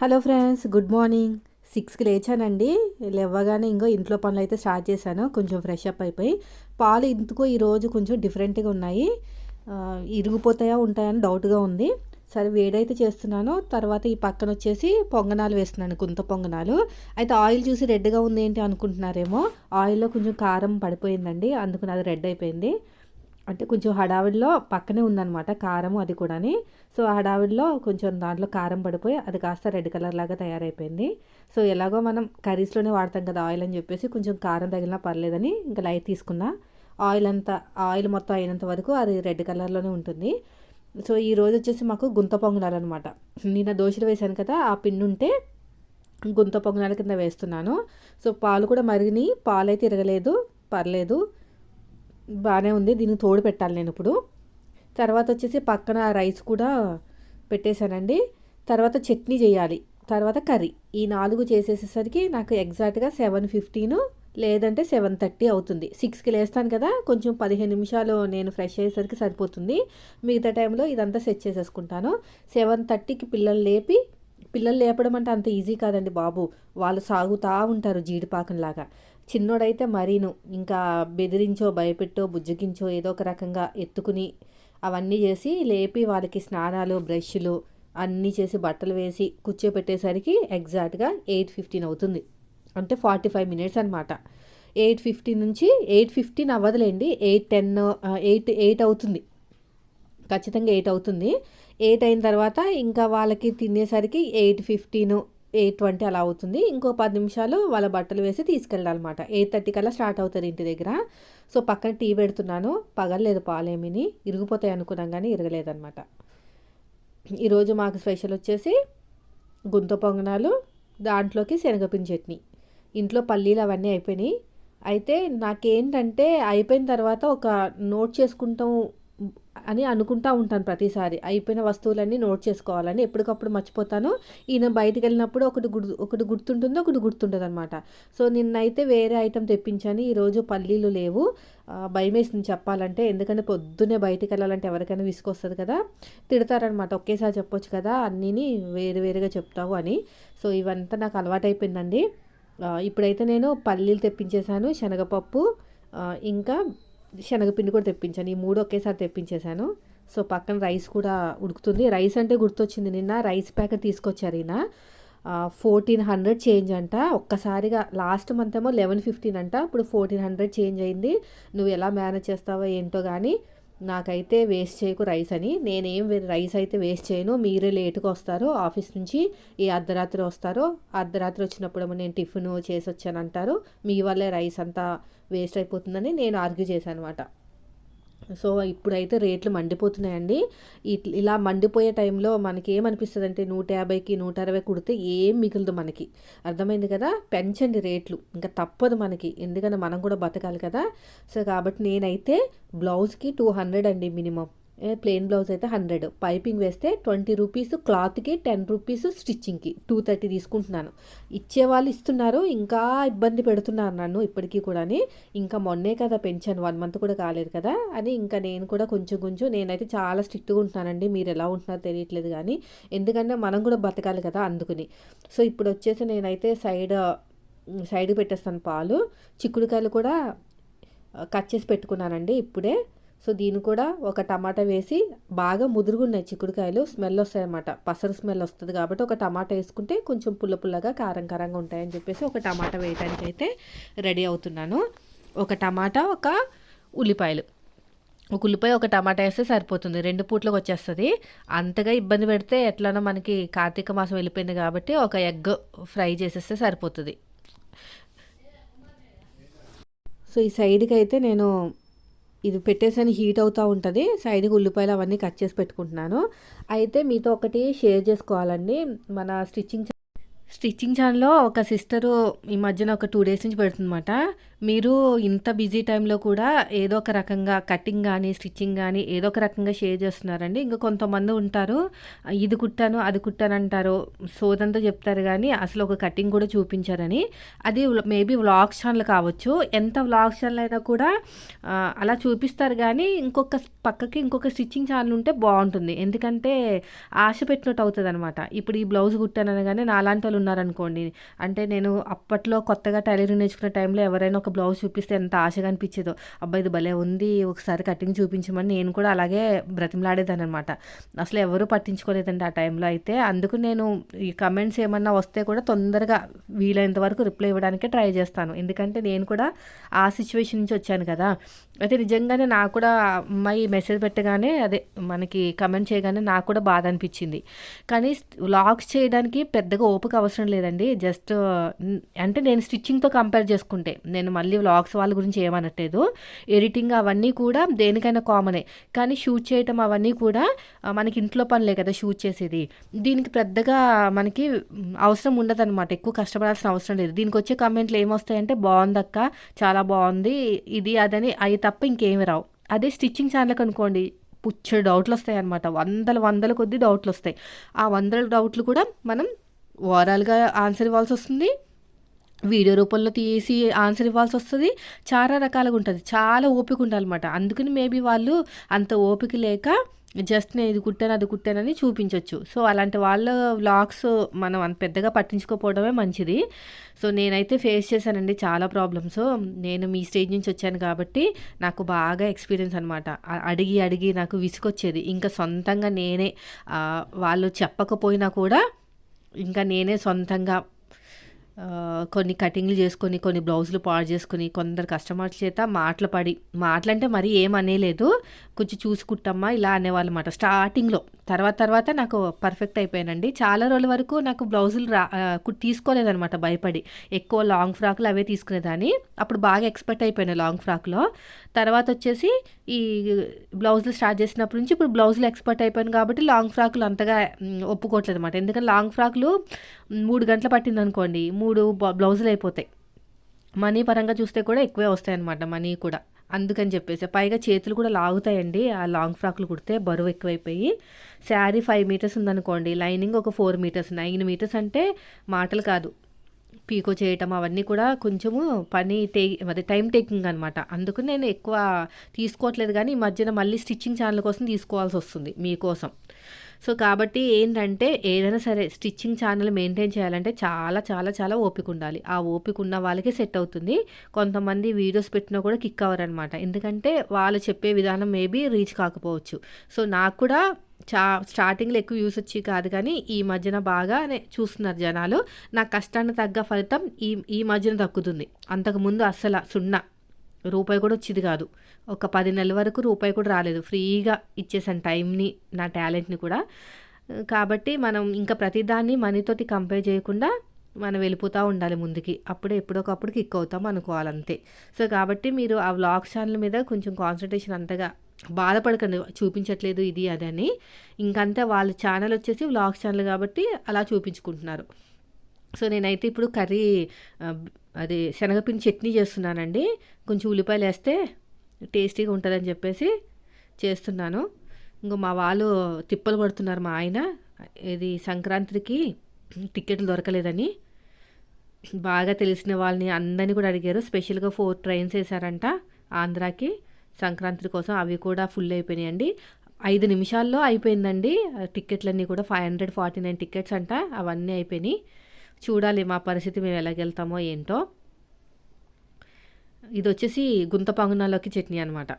Hello friends good morning. సిక్స్కి లేచానండి. లేవగానే ఇంకో ఇంట్లో పనులు అయితే స్టార్ట్ చేశాను. కొంచెం ఫ్రెష్ అప్ అయిపోయి. పాలు ఇందుకో ఈరోజు కొంచెం డిఫరెంట్గా ఉన్నాయి. ఇరిగిపోతాయా ఉంటాయని డౌట్గా ఉంది. సరే వేడైతే చేస్తున్నాను. తర్వాత ఈ పక్కన వచ్చేసి పొంగనాలు వేస్తున్నాను కుంత పొంగనాలు. అయితే ఆయిల్ చూసి రెడ్గా ఉంది ఏంటి అనుకుంటున్నారేమో. ఆయిల్లో కొంచెం కారం పడిపోయిందండి. అందుకని అది రెడ్ అయిపోయింది. అంటే కొంచెం హడావిడిలో పక్కనే ఉందన్నమాట కారం అది కూడాని. సో హడావిడిలో కొంచెం దాంట్లో కారం పడిపోయి అది కాస్త రెడ్ కలర్ లాగా తయారైపోయింది. సో ఎలాగో మనం కర్రీస్లోనే వాడతాం కదా ఆయిల్ అని చెప్పేసి కొంచెం కారం తగిలినా పర్లేదని ఇంకా లైట్ తీసుకున్నా. ఆయిల్ అంతా ఆయిల్ మొత్తం అయినంత వరకు అది రెడ్ కలర్లోనే ఉంటుంది. సో ఈ రోజు వచ్చేసి మాకు గుంత పొంగనాలు అనమాట నిన్న దోశలు వేశాను కదా ఆ పిండి ఉంటే గుంత పొంగనాల కింద వేస్తున్నాను. సో పాలు కూడా మరిగినాయి పాలు అయితే తిరగలేదు పర్లేదు. బాగానే ఉంది. దీనికి తోడు పెట్టాలి నేను ఇప్పుడు. తర్వాత వచ్చేసి పక్కన రైస్ కూడా పెట్టేశానండి. తర్వాత చట్నీ చేయాలి. తర్వాత కర్రీ. ఈ నాలుగు చేసేసేసరికి నాకు ఎగ్జాక్ట్గా సెవెన్ ఫిఫ్టీన్ లేదంటే సెవెన్ థర్టీ అవుతుంది. సిక్స్కి లేస్తాను కదా కొంచెం పదిహేను నిమిషాలు నేను ఫ్రెష్ అయ్యేసరికి సరిపోతుంది. మిగతా టైంలో ఇదంతా సెట్ చేసేసుకుంటాను. సెవెన్ థర్టీకి పిల్లలు లేపి పిల్లలు లేపడం అంటే అంత ఈజీ కాదండి బాబు. వాళ్ళు సాగుతూ ఉంటారు జీడిపాకంలాగా. చిన్నోడైతే మరీను. ఇంకా బెదిరించో భయపెట్టో బుజ్జగించో ఏదో ఒక రకంగా ఎత్తుకుని అవన్నీ చేసి లేపి వాళ్ళకి స్నానాలు బ్రష్లు అన్నీ చేసి బట్టలు వేసి కూర్చోపెట్టేసరికి ఎగ్జాక్ట్గా ఎయిట్ ఫిఫ్టీన్ అవుతుంది. అంటే ఫార్టీ ఫైవ్ మినిట్స్ అనమాట ఎయిట్ ఫిఫ్టీన్ నుంచి ఎయిట్ ఫిఫ్టీన్ అవ్వదులేండి. ఎయిట్ టెన్ ఎయిట్ ఎయిట్ అవుతుంది. ఖచ్చితంగా ఎయిట్ అవుతుంది. ఎయిట్ అయిన తర్వాత ఇంకా వాళ్ళకి తినేసరికి ఎయిట్ ఫిఫ్టీన్ ఎయిట్ ట్వంటీ అలా అవుతుంది. ఇంకో పది నిమిషాలు వాళ్ళ బట్టలు వేసి తీసుకెళ్ళాలన్నమాట. ఎయిట్ థర్టీ కల్లా స్టార్ట్ అవుతుంది ఇంటి దగ్గర. సో పక్కన టీ పెడుతున్నాను. పగలలేదు పాలేమిని ఇరిగిపోతాయి అనుకున్నాం కానీ ఇరగలేదన్నమాట. ఈరోజు మాకు స్పెషల్ వచ్చేసి గుంత పొంగనాలు దాంట్లోకి శనగపిండి చట్నీ. ఇంట్లో పల్లీలు అవన్నీ అయిపోయినాయి. అయితే నాకేంటంటే అయిపోయిన తర్వాత ఒక నోట్ చేసుకుంటాం అని అనుకుంటా ఉంటాను ప్రతిసారి. అయిపోయిన వస్తువులన్నీ నోట్ చేసుకోవాలని ఎప్పటికప్పుడు మర్చిపోతాను. ఈయన బయటికి వెళ్ళినప్పుడు ఒకటి గుర్తు ఒకటి గుర్తుంటుంది ఒకటి గుర్తుంటుంది అనమాట సో నిన్నైతే వేరే ఐటెం తెప్పించాను. ఈరోజు పల్లీలు లేవు. ఆ, భయం వేసింది చెప్పాలంటే. ఎందుకంటే పొద్దున్నే బయటికి వెళ్ళాలంటే ఎవరికైనా విసుకొస్తుంది కదా. తిడతారనమాట ఒకేసారి చెప్పొచ్చు కదా. అన్నీని వేరు వేరుగా చెప్తావు అని. సో ఇవంతా నాకు అలవాటైపోయిందండి. ఇప్పుడైతే నేను పల్లీలు తెప్పించేశాను. శనగపప్పు ఇంకా శనగపిండి కూడా తెప్పించాను. ఈ మూడు ఒకేసారి తెప్పించేశాను. సో పక్కన రైస్ కూడా ఉడుకుతుంది. రైస్ అంటే గుర్తొచ్చింది నిన్న. రైస్ ప్యాకెట్ తీసుకొచ్చారు ఈయన. ఫోర్టీన్ హండ్రెడ్ చేంజ్ అంట. ఒక్కసారిగా లాస్ట్ మంత్ ఏమో లెవెన్ ఫిఫ్టీన్ అంట. ఇప్పుడు ఫోర్టీన్ హండ్రెడ్ చేంజ్ అయింది. నువ్వు ఎలా మేనేజ్ చేస్తావో ఏంటో కానీ నాకైతే వేస్ట్ చేయకు రైస్ అని. నేనేం రైస్ అయితే వేస్ట్ చేయను. మీరే లేటుగా వస్తారు. ఆఫీస్ నుంచి ఈ అర్ధరాత్రి వస్తారు. అర్ధరాత్రి వచ్చినప్పుడు నేను టిఫిన్ చేసి వచ్చానంటారు మీ వల్లే రైస్ అంతా వేస్ట్ అయిపోతుందని నేను ఆర్గ్యూ చేశాను అనమాట సో ఇప్పుడైతే రేట్లు మండిపోతున్నాయండి. ఇలా మండిపోయే టైంలో మనకి ఏమనిపిస్తుంది అంటే నూట యాభైకి నూట అరవై కుడితే ఏం మిగులదు మనకి. అర్థమైంది కదా? పెంచండి రేట్లు. ఇంకా తప్పదు మనకి. ఎందుకంటే మనం కూడా బతకాలి కదా? సో కాబట్టి నేనైతే బ్లౌజ్కి టూ హండ్రెడ్ అండి మినిమం. ప్లెయిన్ బ్లౌజ్ అయితే హండ్రెడ్ పైపింగ్ వేస్తే ట్వంటీ రూపీస్ క్లాత్కి టెన్ రూపీస్ స్టిచ్చింగ్కి టూ థర్టీ తీసుకుంటున్నాను. ఇచ్చేవాళ్ళు ఇస్తున్నారు ఇంకా ఇబ్బంది పెడుతున్నారు నన్ను ఇప్పటికీ కూడాని. ఇంకా మొన్నే కదా పెంచాను వన్ మంత్ కూడా కాలేదు కదా అని ఇంకా నేను కూడా కొంచెం కొంచెం నేనైతే చాలా స్ట్రిక్ట్గా ఉంటున్నానండి. మీరు ఎలా ఉంటున్నారో తెలియట్లేదు కానీ. ఎందుకంటే మనం కూడా బతకాలి కదా అందుకుని. సో ఇప్పుడు వచ్చేసి నేనైతే సైడ్ సైడ్ పెట్టేస్తాను పాలు. చిక్కుడుకాయలు కూడా కట్ చేసి పెట్టుకున్నానండి ఇప్పుడే. సో దీన్ని కూడా ఒక టమాటా వేసి బాగా ముదురుగున్నాయి చిక్కుడుకాయలు. స్మెల్ వస్తాయన్నమాట. పసరు స్మెల్ వస్తుంది కాబట్టి ఒక టమాటా వేసుకుంటే కొంచెం పుల్ల పుల్లగా కారం కారంగా ఉంటాయని చెప్పేసి ఒక టమాటా వేయడానికి అయితే రెడీ అవుతున్నాను. ఒక టమాటా ఒక ఉల్లిపాయలు. ఒక ఉల్లిపాయ ఒక టమాటా వేస్తే సరిపోతుంది. రెండు పూట్లకు వచ్చేస్తుంది. అంతగా ఇబ్బంది పెడితే ఎట్లనో మనకి కార్తీక మాసం వెళ్ళిపోయింది కాబట్టి ఒక ఎగ్ ఫ్రై చేసేస్తే సరిపోతుంది. సో ఈ సైడ్కి అయితే నేను ఇది పెట్టేసని హీట్ అవుతూ ఉంటుంది. సైడ్కి ఉల్లిపాయలు అవన్నీ కట్ చేసి పెట్టుకుంటున్నాను. అయితే మీతో ఒకటి షేర్ చేసుకోవాలండి. మన స్టిచ్చింగ్ స్టిచ్చింగ్ ఛానల్‌లో ఒక సిస్టరు ఈ మధ్యన ఒక టూ డేస్ నుంచి పెడుతుందన్నమాట. మీరు ఇంత బిజీ టైంలో కూడా ఏదో ఒక రకంగా కటింగ్ కానీ స్టిచ్చింగ్ కానీ ఏదో ఒక రకంగా షేర్ చేస్తున్నారండి. ఇంకా కొంతమంది ఉంటారు. ఇది కుట్టాను, అది కుట్టాను అంటారు సోదంతా చెప్తారు కానీ అసలు ఒక కటింగ్ కూడా చూపించారని అది మేబీ వ్లాగ్ ఛానల్ కావచ్చు. ఎంత వ్లాగ్ ఛానల్ అయినా కూడా అలా చూపిస్తారు కానీ ఇంకొక పక్కకి ఇంకొక స్టిచ్చింగ్ ఛానల్ ఉంటే బాగుంటుంది ఎందుకంటే ఆశ పెట్టినట్టు అవుతుంది అనమాట ఇప్పుడు ఈ బ్లౌజ్ కుట్టాననగానే వాళ్ళు ఉన్నారనుకోండి. అంటే నేను అప్పట్లో కొత్తగా టైలరింగ్ నేర్చుకునే టైంలో ఎవరైనా ఒక బ్లౌజ్ చూపిస్తే ఎంత ఆశగా అనిపించేదో అబ్బాయి ఇది భలే ఉంది. ఒకసారి కటింగ్ చూపించమని నేను కూడా అలాగే బ్రతిమలాడేదాన్ననమాట. అసలు ఎవరు పట్టించుకోలేదండి ఆ టైంలో అయితే. అందుకు నేను ఈ కమెంట్స్ ఏమన్నా వస్తే కూడా తొందరగా వీలైనంత వరకు రిప్లై ఇవ్వడానికే ట్రై చేస్తాను. ఎందుకంటే నేను కూడా ఆ సిచ్యువేషన్ నుంచి వచ్చాను కదా! అయితే నిజంగానే నాకు కూడా అమ్మాయి మెసేజ్ పెట్టగానే అదే మనకి కమెంట్ చేయగానే నాకు కూడా బాధ అనిపించింది కానీ స్ వ్లాగ్స్ చేయడానికి పెద్దగా ఓపిక అవసరం లేదండి. జస్ట్ అంటే నేను స్టిచ్చింగ్‌తో కంపేర్ చేసుకుంటే. నేను మళ్ళీ వ్లాగ్స్ వాళ్ళ గురించి ఏమనట్లేదు. ఎడిటింగ్ అవన్నీ కూడా దేనికైనా కామనే. కానీ షూట్ చేయటం అవన్నీ కూడా మనకి ఇంట్లో పనులే కదా షూట్ చేసేది. దీనికి పెద్దగా మనకి అవసరం ఉండదు అనమాట ఎక్కువ కష్టపడాల్సిన అవసరం లేదు. దీనికి వచ్చే కమెంట్‌లు ఏమొస్తాయంటే బావుందక్క, చాలా బాగుంది ఇది అదని అవి తప్ప ఇంకేమి రావు. అదే స్టిచ్చింగ్ ఛానల్కి అనుకోండి పుచ్చెడు అనమాట వందల వందల డౌట్లు వస్తాయి ఆ వందల డౌట్‌లు కూడా మనం ఓవరాల్‌గా ఆన్సర్ ఇవ్వాల్సి వస్తుంది వీడియో రూపంలో తీసి ఆన్సర్ ఇవ్వాల్సి వస్తుంది చాలా రకాలుగా ఉంటుంది చాలా ఓపిక ఉండాలన్నమాట. అందుకని మేబీ వాళ్ళు అంత ఓపిక లేక జస్ట్ నేను ఇది కుట్టాను, అది కుట్టానని చూపించొచ్చు. సో, అలాంటి వాళ్ళ వ్లాగ్స్ మనం అంత పెద్దగా పట్టించుకోపోవడమే మంచిది. సో, నేనైతే ఫేస్ చేశానండి చాలా ప్రాబ్లమ్స్. నేను మీ స్టేజ్ నుంచి వచ్చాను కాబట్టి నాకు బాగా ఎక్స్‌పీరియన్స్ అనమాట. అడిగి అడిగి నాకు విసుగొచ్చేది. ఇంకా సొంతంగా నేనే వాళ్ళు చెప్పకపోయినా కూడా ఇంకా నేనే సొంతంగా కొన్ని కటింగ్‌లు చేసుకొని, కొన్ని బ్లౌజులు పాడు చేసుకొని, కొందరు కస్టమర్స్ చేత మాటలు పడి మాటలంటే మరీ ఏమనేలేదు కొంచెం చూసి కుట్టమ్మా ఇలా అనమాట స్టార్టింగ్‌లో. తర్వాత తర్వాత నాకు పర్ఫెక్ట్ అయిపోయానండి. చాలా రోజుల వరకు నాకు బ్లౌజులు రా తీసుకోలేదనమాట భయపడి. ఎక్కువ లాంగ్ ఫ్రాక్‌లు అవే తీసుకునేదాన్ని. అప్పుడు బాగా ఎక్స్‌పర్ట్ అయిపోయాను లాంగ్ ఫ్రాక్‌లో. తర్వాత వచ్చేసి ఈ బ్లౌజులు స్టార్ట్ చేసినప్పటి నుంచి ఇప్పుడు బ్లౌజులు ఎక్స్‌పర్ట్ అయిపోయాను కాబట్టి లాంగ్ ఫ్రాక్‌లు అంతగా ఒప్పుకోవట్లేదు అనమాట ఎందుకంటే లాంగ్ ఫ్రాక్‌లు మూడు గంటలు పట్టిందనుకోండి 3 బ బ్లౌజులు అయిపోతాయి. మనీ పరంగా చూస్తే కూడా ఎక్కువే వస్తాయి అన్నమాట మనీ కూడా. అందుకని చెప్పేసి. పైగా చేతులు కూడా లాగుతాయండి. ఆ లాంగ్ ఫ్రాక్‌లు కుడితే బరువు ఎక్కువైపోయి. శారీ ఫైవ్ మీటర్స్ ఉందనుకోండి. లైనింగ్ ఒక ఫోర్ మీటర్స్, నైన్ మీటర్స్ అంటే మాటలు కాదు. పీకో చేయటం అవన్నీ కూడా కొంచెము పని టే అదే టైం టేకింగ్ అనమాట. అందుకు నేను ఎక్కువ తీసుకోవట్లేదు కానీ ఈ మధ్యన మళ్ళీ స్టిచ్చింగ్ ఛానల్ కోసం తీసుకోవాల్సి వస్తుంది మీకోసం. సో, కాబట్టి ఏంటంటే ఏదైనా సరే స్టిచ్చింగ్ ఛానల్ మెయింటైన్ చేయాలంటే చాలా చాలా చాలా ఓపిక ఉండాలి. ఆ ఓపిక ఉన్న వాళ్ళకే సెట్ అవుతుంది. కొంతమంది వీడియోస్ పెట్టినా కూడా కిక్ అవ్వరనమాట. ఎందుకంటే వాళ్ళు చెప్పే విధానం మేబీ రీచ్ కాకపోవచ్చు. సో, నాకు కూడా చా స్టార్టింగ్‌లో ఎక్కువ యూస్ వచ్చి కాదు కానీ, ఈ మధ్యన బాగానే చూస్తున్నారు జనాలు. నా కష్టాన్ని తగ్గ ఫలితం ఈ ఈ మధ్యన దక్కుతుంది. అంతకుముందు అస్సలు సున్నా. రూపాయి కూడా వచ్చేది కాదు. ఒక పది నెలల వరకు రూపాయి కూడా రాలేదు. ఫ్రీగా ఇచ్చేసాను టైంని, నా టాలెంట్‌ని కూడా. కాబట్టి మనం ఇంకా ప్రతిదాన్ని మనీతోటి కంపేర్ చేయకుండా మనం వెళ్ళిపోతూ ఉండాలి ముందుకి. అప్పుడే ఎప్పుడొకప్పుడు కిక్ అవుతాం అనుకోవాలంతే. సో, కాబట్టి మీరు ఆ వ్లాగ్ ఛానల్ మీద కొంచెం కాన్సన్ట్రేషన్ అంతగా బాధపడకండి. చూపించట్లేదు ఇది అది అని. వాళ్ళ ఛానల్ వచ్చేసి వ్లాగ్ ఛానల్ కాబట్టి అలా చూపించుకుంటున్నారు. సో, నేనైతే ఇప్పుడు కర్రీ అది శనగపిండి చట్నీ చేస్తున్నానండి. కొంచెం ఉల్లిపాయలు వేస్తే టేస్టీగా ఉంటుందని చెప్పేసి చేస్తున్నాను. ఇంగో మా వాళ్ళు తిప్పలు పడుతున్నారు మా ఆయన. ఇది సంక్రాంతికి టికెట్లు దొరకలేదని. బాగా తెలిసిన వాళ్ళని అందరినీ కూడా అడిగారు. స్పెషల్‌గా ఫోర్ ట్రైన్స్ వేశారంట ఆంధ్రాకి సంక్రాంతి కోసం. అవి కూడా ఫుల్ అయిపోయినాయండి. ఐదు నిమిషాల్లో అయిపోయిందండి. టికెట్లన్నీ కూడా 549 టికెట్స్ అంట. అవన్నీ అయిపోయినాయి. చూడాలి మా పరిస్థితి మేము ఎలాగెళ్తామో ఏంటో. ఇదొచ్చేసి గుంత పంగునాలోకి చట్నీ అనమాట.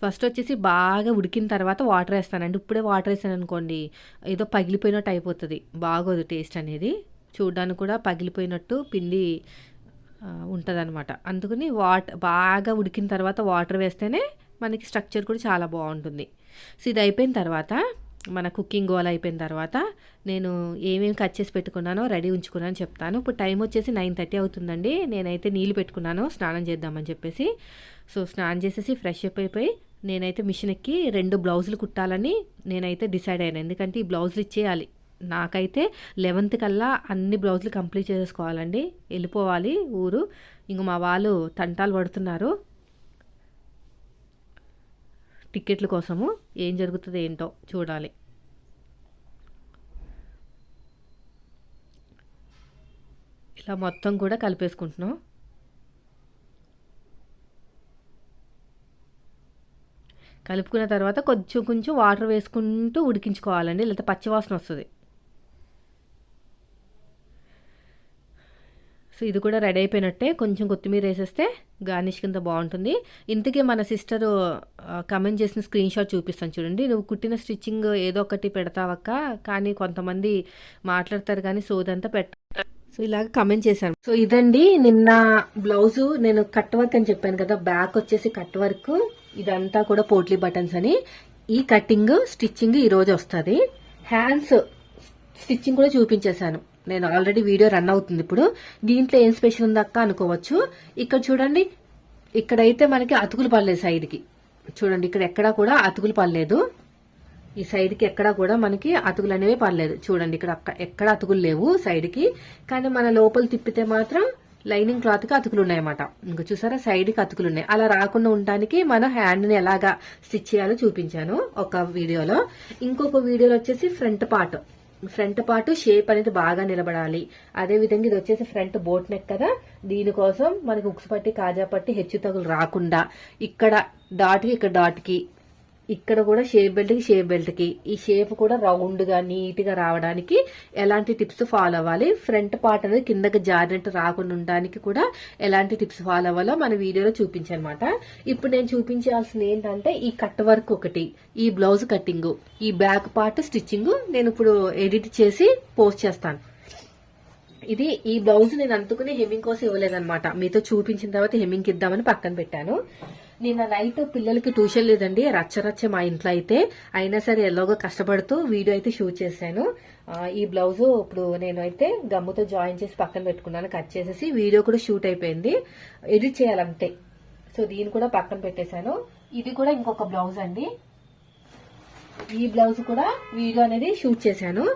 ఫస్ట్ వచ్చేసి బాగా ఉడికిన తర్వాత వాటర్ వేస్తానండి ఇప్పుడే వాటర్ వేసాను అనుకోండి ఏదో పగిలిపోయినట్టు అయిపోతుంది బాగోదు టేస్ట్ అనేది. చూడడానికి కూడా పగిలిపోయినట్టు పిండి ఉంటుంది అనమాట అందుకని వాట్ బాగా ఉడికిన తర్వాత వాటర్ వేస్తేనే మనకి స్ట్రక్చర్ కూడా చాలా బాగుంటుంది సో, ఇది అయిపోయిన తర్వాత మన కుకింగ్ గోల్ అయిపోయిన తర్వాత నేను ఏమేమి కట్ చేసి పెట్టుకున్నానో రెడీ ఉంచుకున్నాను చెప్తాను. ఇప్పుడు టైం వచ్చేసి 9:30 అవుతుందండి. నేనైతే నీళ్ళు పెట్టుకున్నాను స్నానం చేద్దామని చెప్పేసి. సో, స్నానం చేసేసి ఫ్రెష్ అప్ అయిపోయి నేనైతే మిషన్ ఎక్కి రెండు బ్లౌజులు కుట్టాలని నేనైతే డిసైడ్ అయ్యాను. ఎందుకంటే ఈ బ్లౌజులు ఇచ్చేయాలి. నాకైతే లెవెన్త్ కల్లా అన్ని బ్లౌజులు కంప్లీట్ చేసుకోవాలండి వెళ్ళిపోవాలి ఊరు ఇంక మా వాళ్ళు తంటాలు పడుతున్నారు టిక్కెట్ల కోసము ఏం జరుగుతుంది ఏంటో చూడాలి. ఇలా మొత్తం కూడా కలిపేసుకుంటున్నాం. కలుపుకున్న తర్వాత కొంచెం కొంచెం వాటర్ వేసుకుంటూ ఉడికించుకోవాలండి లేకపోతే పచ్చివాసన వస్తుంది. సో ఇది కూడా రెడీ అయిపోయినట్టే. కొంచెం కొత్తిమీర వేసేస్తే గార్నిష్ కింద బాగుంటుంది. ఇంతకీ మన సిస్టర్ కమెంట్ చేసిన స్క్రీన్ షాట్ చూపిస్తాను చూడండి. నువ్వు కుట్టిన స్టిచ్చింగ్ ఏదో ఒకటి పెడతావక్క కానీ కొంతమంది మాట్లాడతారు కానీ సోదంతా పెట్ట. సో ఇలాగ కమెంట్ చేశాను. సో ఇదండి నిన్న బ్లౌజు నేను కట్ వర్క్ అని చెప్పాను కదా బ్యాక్ వచ్చేసి కట్ వర్క్. ఇదంతా కూడా పోట్లీ బటన్స్ అని. ఈ కటింగ్ స్టిచ్చింగ్ ఈరోజు వస్తుంది. హ్యాండ్స్ స్టిచ్చింగ్ కూడా చూపించేశాను. నేను ఆల్రెడీ వీడియో రన్ అవుతుంది ఇప్పుడు. దీంట్లో ఏం స్పెషల్ ఉందక్క అనుకోవచ్చు. ఇక్కడ చూడండి ఇక్కడైతే మనకి అతుకులు పడలేదు సైడ్కి. చూడండి ఇక్కడ ఎక్కడా కూడా అతుకులు పడలేదు ఈ సైడ్కి ఎక్కడా కూడా మనకి అతుకులు అనేవి పడలేదు. చూడండి ఇక్కడ ఎక్కడ అతుకులు లేవు సైడ్కి. కానీ మన లోపల తిప్పితే మాత్రం లైనింగ్ క్లాత్కి అతుకులు ఉన్నాయన్నమాట. ఇంకా చూసారా సైడ్కి అతుకులు ఉన్నాయి. అలా రాకుండా ఉండడానికి మన హ్యాండ్ని ఎలాగా స్టిచ్ చేయాలో చూపించాను ఒక వీడియోలో. ఇంకొక వీడియోలో వచ్చేసి front part. Front part shape అనేది బాగా నిలబడాలి. అదే విధంగా ఇది వచ్చేసి ఫ్రంట్ బోట్ నెక్ కదా. దీనికోసం మనకి ఉక్స్ పట్టి కాజా పట్టి హెచ్చు తగులు రాకుండా ఇక్కడ డాట్కి ఇక్కడ డాట్కి ఇక్కడ కూడా షేప్ బెల్ట్కి షేప్ బెల్ట్కి. ఈ షేప్ కూడా రౌండ్గా నీట్గా రావడానికి ఎలాంటి టిప్స్ ఫాలో అవ్వాలి. ఫ్రంట్ పార్ట్ అనేది కిందకి జారినట్టు రాకుండా ఉండడానికి కూడా ఎలాంటి టిప్స్ ఫాలో అవ్వాలో మన వీడియోలో చూపించనమాట. ఇప్పుడు నేను చూపించాల్సింది ఏంటంటే ఈ కట్ వర్క్ ఒకటి ఈ బ్లౌజ్ కటింగ్ ఈ బ్యాక్ పార్ట్ స్టిచ్చింగ్ నేను ఇప్పుడు ఎడిట్ చేసి పోస్ట్ చేస్తాను. ఇది ఈ బ్లౌజ్ నేను అందుకుని హెమ్మింగ్ కోసం ఇవ్వలేదన్నమాట. మీతో చూపించిన తర్వాత హెమ్మింగ్ ఇద్దామని పక్కన పెట్టాను. నిన్న నైట్ పిల్లలకి ట్యూషన్ లేదండి. రచ్చరచ్చ మా ఇంట్లో అయితే. అయినా సరే ఎలాగో కష్టపడుతూ వీడియో అయితే షూట్ చేశాను. ఈ బ్లౌజ్ ఇప్పుడు నేను అయితే గమ్ముతో జాయిన్ చేసి పక్కన పెట్టుకున్నాను. కట్ చేసేసి వీడియో కూడా షూట్ అయిపోయింది. ఎడిట్ చేయాలంతే. సో దీన్ని కూడా పక్కన పెట్టేశాను. ఇది కూడా ఇంకొక బ్లౌజ్ అండి. ఈ బ్లౌజ్ కూడా వీడియో అనేది షూట్ చేశాను.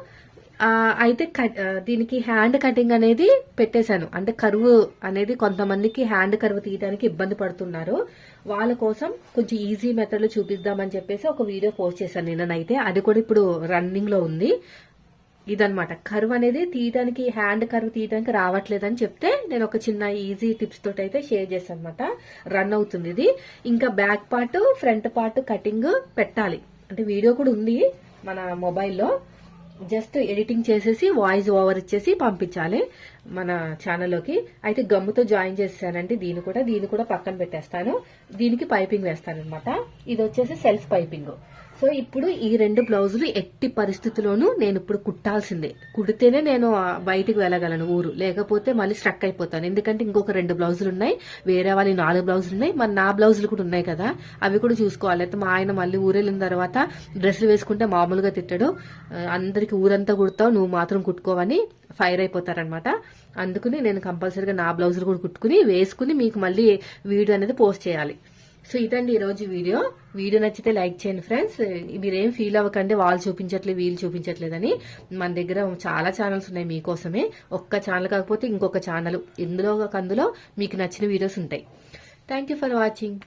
అయితే కట్- దీనికి హ్యాండ్ కటింగ్ అనేది పెట్టేశాను. అంటే కరువు అనేది కొంతమందికి హ్యాండ్ కరువు తీయడానికి ఇబ్బంది పడుతున్నారు. వాళ్ళ కోసం కొంచెం ఈజీ మెథడ్లో చూపిద్దామని చెప్పేసి ఒక వీడియో పోస్ట్ చేశాను నిన్ననైతే. అది కూడా ఇప్పుడు రన్నింగ్లో ఉంది. ఇదనమాట కరువు అనేది తీయడానికి హ్యాండ్ కర్వ్ తీయడానికి రావట్లేదని చెప్తే నేను ఒక చిన్న ఈజీ టిప్స్ తోటి అయితే షేర్ చేశాను అనమాట రన్ అవుతుంది ఇది. ఇంకా back part front part cutting పెట్టాలి. అంటే వీడియో కూడా ఉంది మన మొబైల్లో జస్ట్ ఎడిటింగ్ చేసేసి వాయిస్ ఓవర్ ఇచ్చేసి పంపించాలి మన ఛానల్లోకి. అయితే గమ్ముతో జాయిన్ చేసేసానండి దీన్ని కూడా. దీన్ని కూడా పక్కన పెట్టేస్తాను. దీనికి పైపింగ్ వేస్తాను అనమాట ఇది వచ్చేసి సెల్ఫ్ పైపింగ్. సో ఇప్పుడు ఈ రెండు బ్లౌజులు ఎట్టి పరిస్థితుల్లోనూ నేను ఇప్పుడు కుట్టాల్సిందే. కుడితేనే నేను బయటికి వెళ్ళగలను ఊరు. లేకపోతే మళ్ళీ స్ట్రక్ అయిపోతాను. ఎందుకంటే ఇంకొక రెండు బ్లౌజులు ఉన్నాయి వేరే వాళ్ళ నాలుగు బ్లౌజులు ఉన్నాయి మరి నా బ్లౌజులు కూడా ఉన్నాయి కదా. అవి కూడా చూసుకోవాలి. అయితే మా ఆయన మళ్ళీ ఊరెళ్ళిన తర్వాత డ్రెస్సులు వేసుకుంటే మామూలుగా తిట్టడు. అందరికి ఊరంతా కుడతావు నువ్వు మాత్రం కుట్టుకోవని ఫైర్ అయిపోతారనమాట అందుకని నేను కంపల్సరీగా నా బ్లౌజులు కూడా కుట్టుకుని వేసుకుని మీకు మళ్ళీ వీడియో అనేది పోస్ట్ చేయాలి. సో ఇదండి ఈరోజు వీడియో. వీడియో నచ్చితే లైక్ చేయండి ఫ్రెండ్స్. మీరేం ఫీల్ అవ్వకండి వాళ్ళు చూపించట్లేదు వీళ్ళు చూపించట్లేదని. మన దగ్గర చాలా ఛానల్స్ ఉన్నాయి మీకోసమే. ఒక్క ఛానల్ కాకపోతే ఇంకొక ఛానల్ ఇందులో ఒక అందులో మీకు నచ్చిన వీడియోస్ ఉంటాయి. Thank you for watching